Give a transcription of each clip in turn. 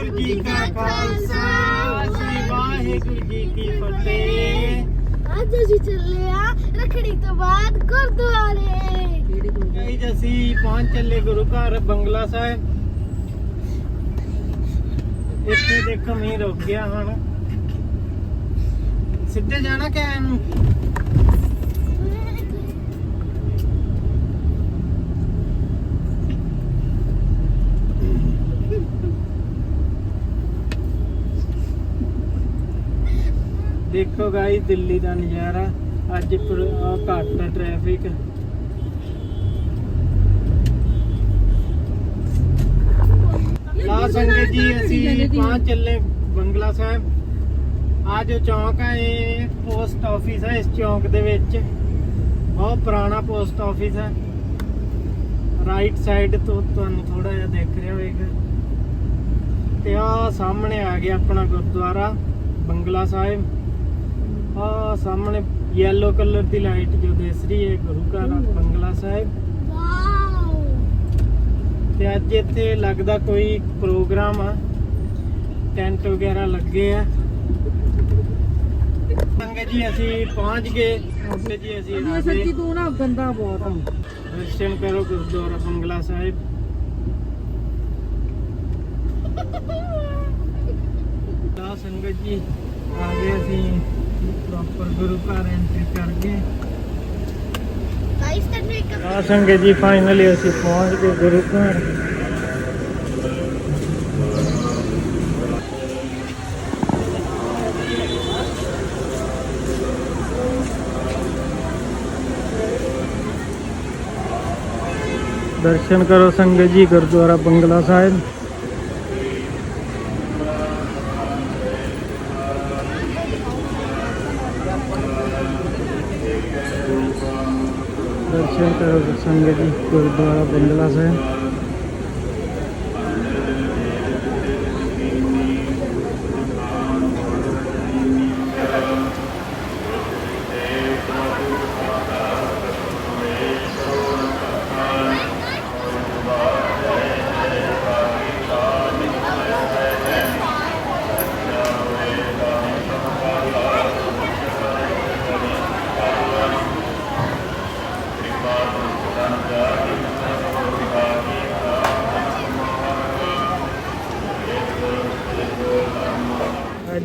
ਵਾਹਿਗੁਰੂ ਜੀ ਕਾ ਖਾਲਸਾ ਸ੍ਰੀ ਵਾਹਿਗੁਰੂ ਜੀ ਕੀ ਫਤਿਹ। ਅੱਜ ਅਸੀਂ ਚੱਲੇ ਆ ਰਖੜੀ ਤੋਂ ਬਾਅਦ ਗੁਰਦੁਆਰੇ। ਗਾਈਜ਼ ਅਸੀਂ ਪਹੁੰਚ ਚੱਲੇ ਗੁਰੂ ਘਰ ਬੰਗਲਾ ਸਾਹਿਬ। ਇੱਥੇ ਦੇਖੋ ਮੀਂਹ ਰੁਕ ਗਿਆ ਹੁਣ। ਸਿੱਧੇ ਜਾਣਾ ਕਿ ਐਂ ਨੂੰ ਦੇਖੋ ਗਾਈ ਦਿੱਲੀ ਦਾ ਨਜ਼ਾਰਾ। ਅੱਜ ਪਰ ਆਹ ਘੱਟ ਟ੍ਰੈਫਿਕ ਲਾ ਸੰਗਤ ਜੀ, ਅਸੀਂ ਪਹੁੰਚ ਚੱਲੇ ਬੰਗਲਾ ਸਾਹਿਬ। ਆ ਜੋ ਚੌਂਕ ਹੈ ਇਹ ਪੋਸਟ ਆਫਿਸ ਹੈ ਇਸ ਚੌਂਕ ਦੇ ਵਿੱਚ। ਬਹੁਤ ਪੁਰਾਣਾ ਪੋਸਟ ਆਫਿਸ ਹੈ ਰਾਈਟ ਸਾਈਡ ਤੋਂ ਤੁਹਾਨੂੰ ਥੋੜਾ ਜਿਹਾ ਦੇਖ ਰਿਹਾ ਹੋਵੇਗਾ। ਤੇ ਆ ਸਾਹਮਣੇ ਆ ਗਿਆ ਆਪਣਾ ਗੁਰਦੁਆਰਾ, ਬੰਗਲਾ ਸਾਹਿਬ। ਆ ਸਾਹਮਣੇ ਯੈਲੋ ਕਲਰ ਦੀ ਲਾਈਟ ਜੋ ਦਿਸ ਰਹੀ ਹੈ ਗੁਰੂ ਘਰ ਬੰਗਲਾ ਸਾਹਿਬ। ਤੇ ਅੱਜ ਇੱਥੇ ਲੱਗਦਾ ਕੋਈ ਪ੍ਰੋਗਰਾਮ ਆ। ਟੈਂਟ ਵਗੈਰਾ ਲੱਗੇ ਆ। ਸੰਗਤ ਜੀ ਅਸੀਂ ਪਹੁੰਚ ਗਏ। ਸੰਗਤ ਜੀ ਅਸੀਂ ਆ ਸੱਚੀ ਗਏ ਤੂੰ ਨਾ ਗੰਦਾ ਬਹੁਤ ਆ। ਦਰਸ਼ਨ ਕਰੋ ਗੁਰਦੁਆਰਾ ਬੰਗਲਾ ਸਾਹਿਬ। ਤਾਂ ਸੰਗਤ ਜੀ ਆ ਗਏ ਅਸੀਂ। ਪ੍ਰੋਪਰ ਗੁਰੂ ਘਰ ਐਂਟਰੀ ਕਰ ਗਏ ਗਾਇਸ ਤੁਹਾਨੂੰ ਇੱਕ ਆ ਸੰਗਤ ਜੀ ਫਾਈਨਲੀ ਅਸੀਂ ਪਹੁੰਚ ਗਏ ਗੁਰੂ ਘਰ ਦਰਸ਼ਨ ਕਰੋ ਸੰਗਤ ਜੀ ਗੁਰਦੁਆਰਾ ਬੰਗਲਾ ਸਾਹਿਬ।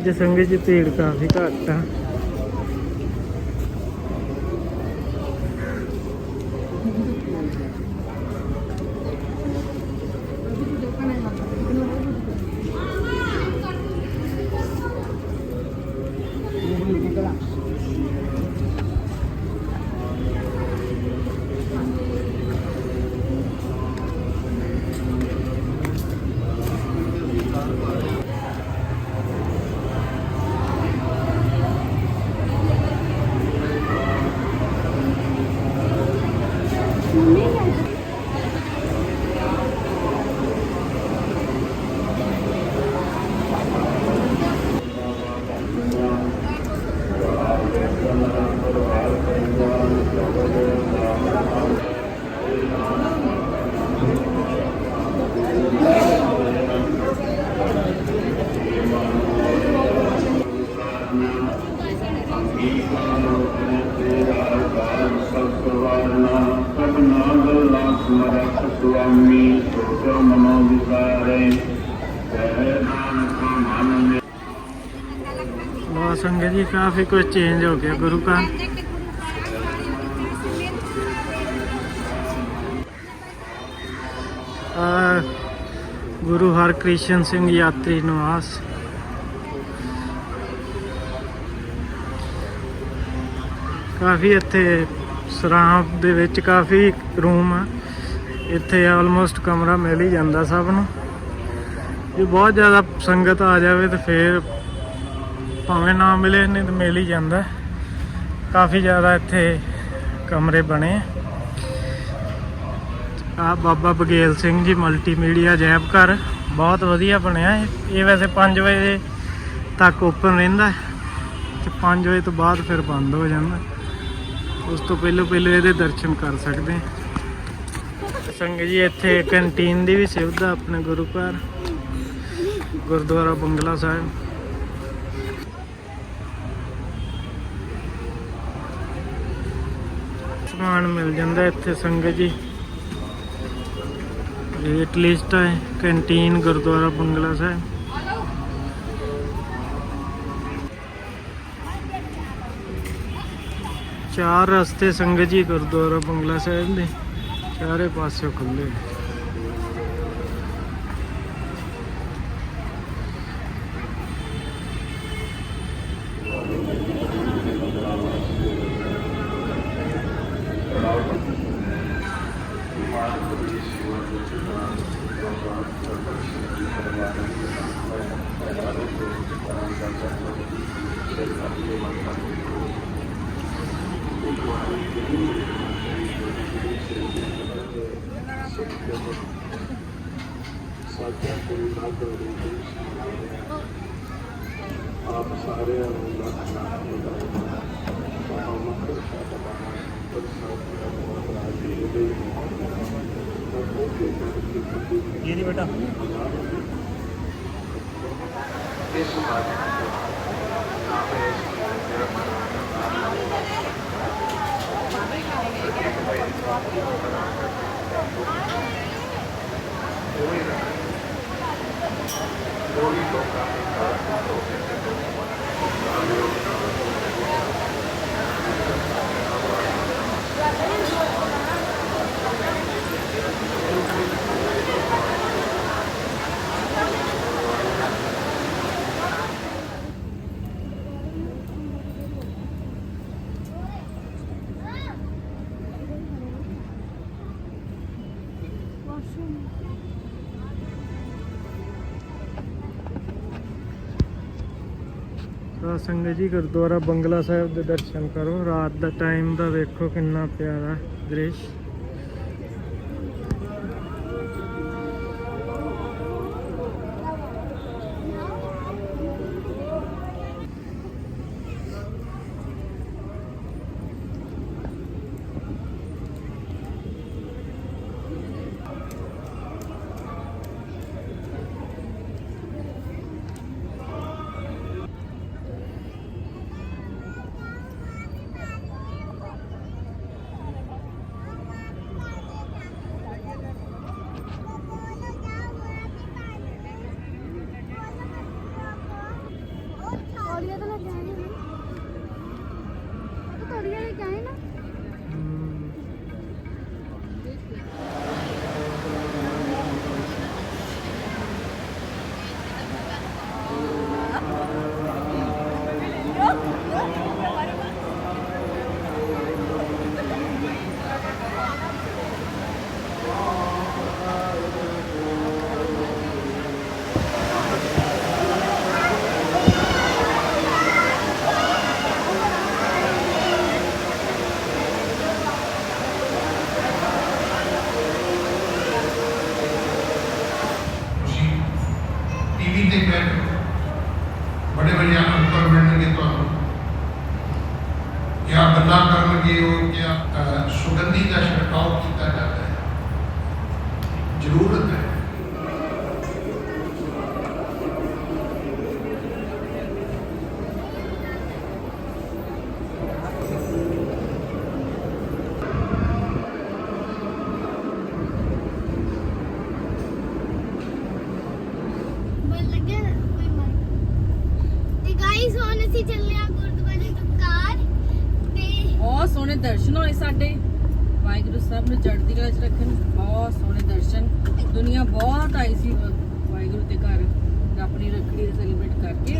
ਅੱਜ ਸੰਗਤ ਜੀ ਭੀੜ ਕਾਫੀ ਘੱਟ ਆ ਸੁਆਮੀ ਸੋਚੋ ਮਨੋ ਵਿਸਾਰੇ ਕਹਿ ਨਾਨਕ ਮਨ ਲੋ ਸੰਗਤ ਜੀ, ਕਾਫੀ ਕੁਝ ਚੇਂਜ ਹੋ ਗਿਆ ਗੁਰੂ ਘਰ। ਗੁਰੂ ਹਰਕ੍ਰਿਸ਼ਨ ਸਿੰਘ ਯਾਤਰੀ ਨਿਵਾਸ। ਕਾਫੀ ਇੱਥੇ ਸਰਾਂ ਦੇ ਵਿੱਚ ਕਾਫੀ ਰੂਮ ਆ। ਇੱਥੇ ਆਲਮੋਸਟ ਕਮਰਾ ਮਿਲ ਹੀ ਜਾਂਦਾ ਸਭ ਨੂੰ। ਜੇ ਬਹੁਤ ਜ਼ਿਆਦਾ ਸੰਗਤ ਆ ਜਾਵੇ ਤੇ ਫੇਰ ਭਾਵੇਂ ਨਾ ਮਿਲੇ, ਨਹੀਂ ਤਾਂ ਮਿਲ ਹੀ ਜਾਂਦਾ। ਕਾਫੀ ਜ਼ਿਆਦਾ ਇੱਥੇ ਕਮਰੇ ਬਣੇ ਆ। ਬਾਬਾ ਬਗੇਲ ਸਿੰਘ ਜੀ ਮਲਟੀਮੀਡੀਆ ਜੈਬ ਘਰ। ਬਹੁਤ ਵਧੀਆ ਬਣਿਆ ਇਹ। ਵੈਸੇ 5 ਵਜੇ ਤੱਕ ਓਪਨ ਰਹਿੰਦਾ। ਹੈ ਤੇ 5 ਵਜੇ ਤੋਂ ਬਾਅਦ ਫਿਰ ਬੰਦ ਹੋ ਜਾਂਦਾ। ਉਸ ਤੋਂ ਪਹਿਲਾਂ ਪਹਿਲਾਂ ਇਹਦੇ ਦਰਸ਼ਨ ਕਰ ਸਕਦੇ ਹਾਂ। ਸੰਗਤ ਜੀ, ਇੱਥੇ ਕੰਟੀਨ ਦੀ ਵੀ ਸੁਵਿਧਾ ਆਪਣੇ ਗੁਰੂ ਘਰ ਗੁਰਦੁਆਰਾ ਬੰਗਲਾ ਸਾਹਿਬ। ਸਮਾਨ ਮਿਲ ਜਾਂਦਾ ਇੱਥੇ ਸੰਗਤ ਜੀ। ਰੇਟ ਲਿਸਟ ਹੈ ਕੰਟੀਨ ਗੁਰਦੁਆਰਾ ਬੰਗਲਾ ਸਾਹਿਬ। ਚਾਰ ਰਸਤੇ ਸੰਗਤ ਜੀ ਗੁਰਦੁਆਰਾ ਬੰਗਲਾ ਸਾਹਿਬ ਦੇ ਚਾਰੇ ਪਾਸੇ ਖੁੱਲੇ ये नहीं बेटा ਤਾਂ ਸੰਗਤ ਜੀ, ਗੁਰਦੁਆਰਾ ਬੰਗਲਾ ਸਾਹਿਬ ਦੇ ਦਰਸ਼ਨ ਕਰੋ। ਰਾਤ ਦਾ ਟਾਈਮ ਦਾ ਵੇਖੋ ਕਿੰਨਾ ਪਿਆਰਾ ਦ੍ਰਿਸ਼। ਬੜੇ ਬੜੇ ਅੰਕਲ ਮਿਲਣਗੇ ਤੁਹਾਨੂੰ। ਜਾਂ ਗੱਲਾਂ ਕਰਨਗੇ ਉਹ ਜਾਂ ਸੁਗੰਧੀ ਦਾ ਛਿੜਕਾਅ ਕੀਤਾ ਜਾਂਦਾ ਹੈ ਜ਼ਰੂਰਤ ਹੈ ਮਨ ਲੱਗਿਆ ਨਾ ਕੋਈ ਮਨ ਤੇ ਗਾਈਸ ਹੁਣ ਅਸੀਂ ਚੱਲੇ ਆ ਗੁਰਦੁਆਰੇ ਤੋਂ ਕਾਰ ਤੇ ਬਹੁਤ ਸੋਹਣੇ ਦਰਸ਼ਨ ਹੋਏ ਸਾਡੇ। ਵਾਹਿਗੁਰੂ ਸਾਹਿਬ ਨੂੰ ਚੜ੍ਹਦੀ ਕਲਾ 'ਚ ਰੱਖਣ। ਬਹੁਤ ਸੋਹਣੇ ਦਰਸ਼ਨ। ਦੁਨੀਆ ਬਹੁਤ ਆਈ ਸੀ ਵਾਹਿਗੁਰੂ ਦੇ ਘਰ। ਆਪਣੀ ਰੱਖੜੀ ਸੈਲੀਬ੍ਰੇਟ ਕਰਕੇ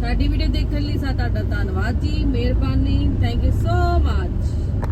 ਸਾਡੀ ਵੀਡੀਓ ਦੇਖਣ ਲਈ ਸਾ ਤੁਹਾਡਾ ਧੰਨਵਾਦ ਜੀ। ਮਿਹਰਬਾਨੀ। Thank you so much